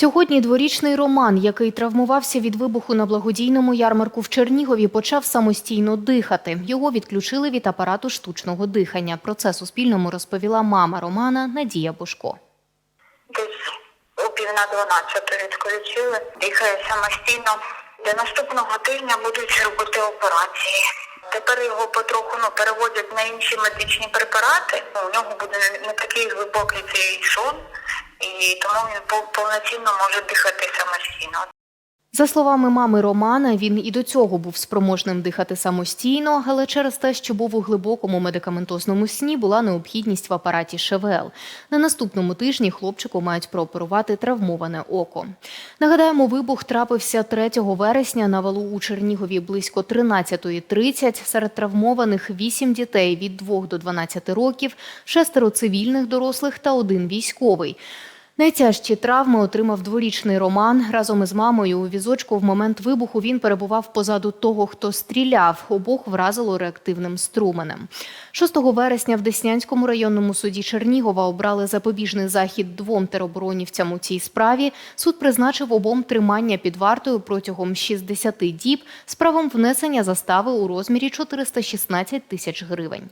Сьогодні дворічний Роман, який травмувався від вибуху на благодійному ярмарку в Чернігові, почав самостійно дихати. Його відключили від апарату штучного дихання. Про це Суспільному розповіла мама Романа Надія Бошко. Десь о пів на дванадцяту відключили, дихає самостійно. До наступного тижня будуть робити операції. Тепер його потроху ну, переводять на інші медичні препарати. У нього буде не, такий глибокий цей сон, і тому він повноцінно може дихати самостійно. За словами мами Романа, він і до цього був спроможним дихати самостійно, але через те, що був у глибокому медикаментозному сні, була необхідність в апараті ШВЛ. На наступному тижні хлопчику мають прооперувати травмоване око. Нагадаємо, вибух трапився 3 вересня на валу у Чернігові близько 13.30. Серед травмованих 8 дітей від 2 до 12 років, шестеро цивільних дорослих та один військовий. Найтяжчі травми отримав дворічний Роман. Разом із мамою у візочку в момент вибуху він перебував позаду того, хто стріляв. Обох вразило реактивним струменем. 6 вересня в Деснянському районному суді Чернігова обрали запобіжний захід двом тероборонівцям у цій справі. Суд призначив обом тримання під вартою протягом 60 діб з правом внесення застави у розмірі 416 тисяч гривень.